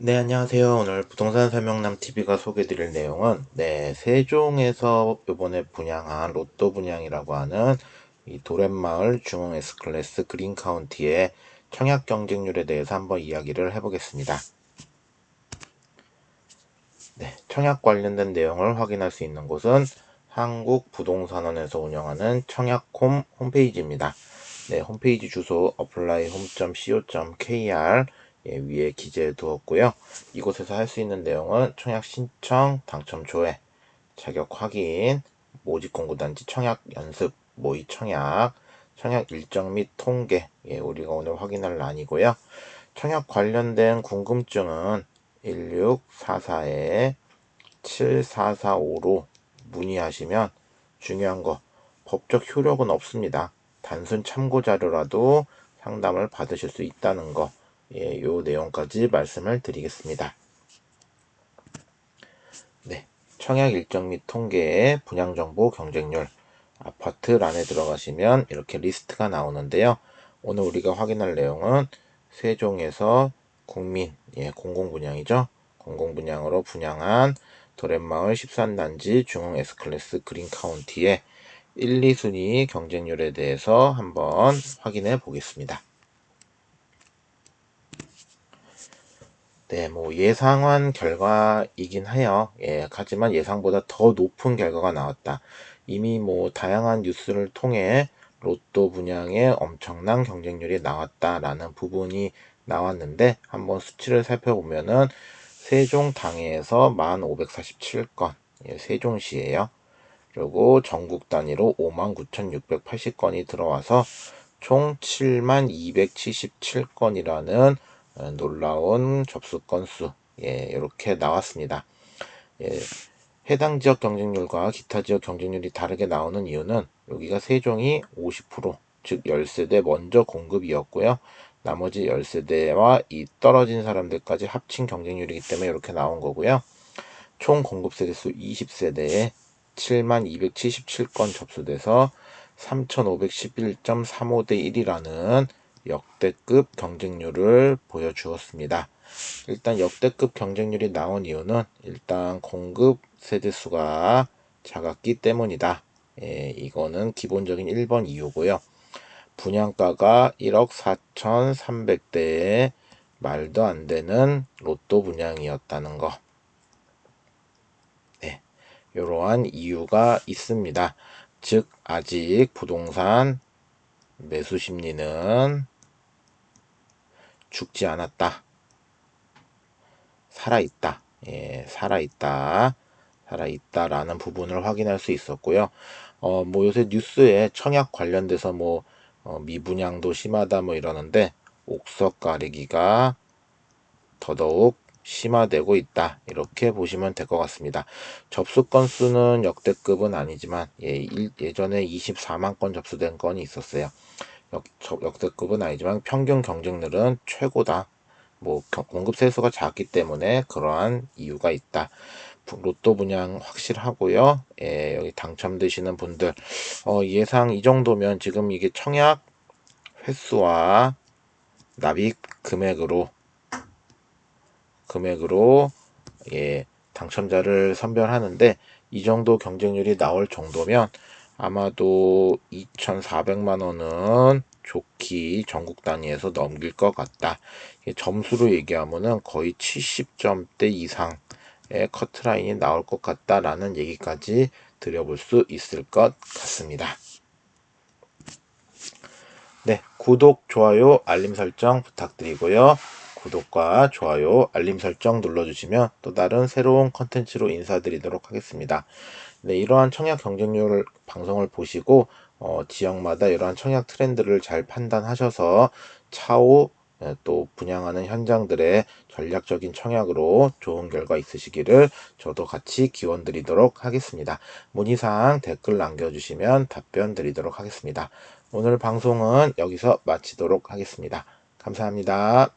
네, 안녕하세요. 오늘 부동산 설명남 TV가 소개드릴 내용은 네, 세종에서 이번에 분양한 로또 분양이라고 하는 이 도렛마을 중흥 S클래스 그린 카운티의 청약 경쟁률에 대해서 한번 이야기를 해보겠습니다. 네, 청약 관련된 내용을 확인할 수 있는 곳은 한국부동산원에서 운영하는 청약홈 홈페이지입니다. 네, 홈페이지 주소 applyhome.co.kr 예, 위에 기재해 두었고요. 이곳에서 할 수 있는 내용은 청약 신청, 당첨 조회, 자격 확인, 모집 공고단지 청약 연습, 모의 청약, 청약 일정 및 통계, 예, 우리가 오늘 확인할 란이고요. 청약 관련된 궁금증은 1644에 7445로 문의하시면 중요한 거 법적 효력은 없습니다. 단순 참고 자료라도 상담을 받으실 수 있다는 거, 예, 요 내용까지 말씀을 드리겠습니다. 네, 청약 일정 및 통계의 분양 정보 경쟁률 아파트란에 들어가시면 이렇게 리스트가 나오는데요. 오늘 우리가 확인할 내용은 세종에서 국민, 예, 공공분양이죠. 공공분양으로 분양한 도렛마을 13단지 중흥 S클래스 그린 카운티의 1, 2순위 경쟁률에 대해서 한번 확인해 보겠습니다. 네, 뭐 예상한 결과이긴 해요. 예, 하지만 예상보다 더 높은 결과가 나왔다. 이미 뭐 다양한 뉴스를 통해 로또 분양에 엄청난 경쟁률이 나왔다라는 부분이 나왔는데 한번 수치를 살펴보면은 세종 당해에서 1547건, 예, 세종시에요. 그리고 전국 단위로 59,680건이 들어와서 총 7,277건이라는 어, 놀라운 접수 건수 예, 이렇게 나왔습니다. 예, 해당 지역 경쟁률과 기타 지역 경쟁률이 다르게 나오는 이유는 여기가 세종이 50%, 즉 10세대 먼저 공급이었고요. 나머지 10세대와 이 떨어진 사람들까지 합친 경쟁률이기 때문에 이렇게 나온 거고요. 총 공급 세대수 20세대에 7277건 접수돼서 3511.35대 1이라는 역대급 경쟁률을 보여주었습니다. 일단 역대급 경쟁률이 나온 이유는 일단 공급 세대수가 작았기 때문이다. 예, 이거는 기본적인 1번 이유고요. 분양가가 1억 4,300대에 말도 안 되는 로또 분양이었다는 거. 네, 이러한 이유가 있습니다. 즉, 아직 부동산 매수 심리는 죽지 않았다. 살아있다. 예, 살아있다. 살아있다라는 부분을 확인할 수 있었고요. 어, 뭐 요새 뉴스에 청약 관련돼서 뭐, 어, 미분양도 심하다 뭐 이러는데, 옥석 가리기가 더더욱 심화되고 있다. 이렇게 보시면 될 것 같습니다. 접수 건수는 역대급은 아니지만, 예, 예전에 24만 건 접수된 건이 있었어요. 역, 역대급은 아니지만 평균 경쟁률은 최고다. 뭐 공급 세수가 작기 때문에 그러한 이유가 있다. 로또 분양 확실하고요. 예, 여기 당첨되시는 분들 어, 예상 이 정도면 지금 이게 청약 횟수와 납입 금액으로 금액으로 예, 당첨자를 선별하는데 이 정도 경쟁률이 나올 정도면 아마도 2,400만 원은 좋기 전국 단위에서 넘길 것 같다. 점수로 얘기하면은 거의 70점대 이상의 커트라인이 나올 것 같다라는 얘기까지 드려볼 수 있을 것 같습니다. 네, 구독, 좋아요, 알림 설정 부탁드리고요. 구독과 좋아요, 알림 설정 눌러주시면 또 다른 새로운 컨텐츠로 인사드리도록 하겠습니다. 네, 이러한 청약 경쟁률 방송을 보시고 어, 지역마다 이러한 청약 트렌드를 잘 판단하셔서 차후 예, 또 분양하는 현장들의 전략적인 청약으로 좋은 결과 있으시기를 저도 같이 기원 드리도록 하겠습니다. 문의사항 댓글 남겨주시면 답변 드리도록 하겠습니다. 오늘 방송은 여기서 마치도록 하겠습니다. 감사합니다.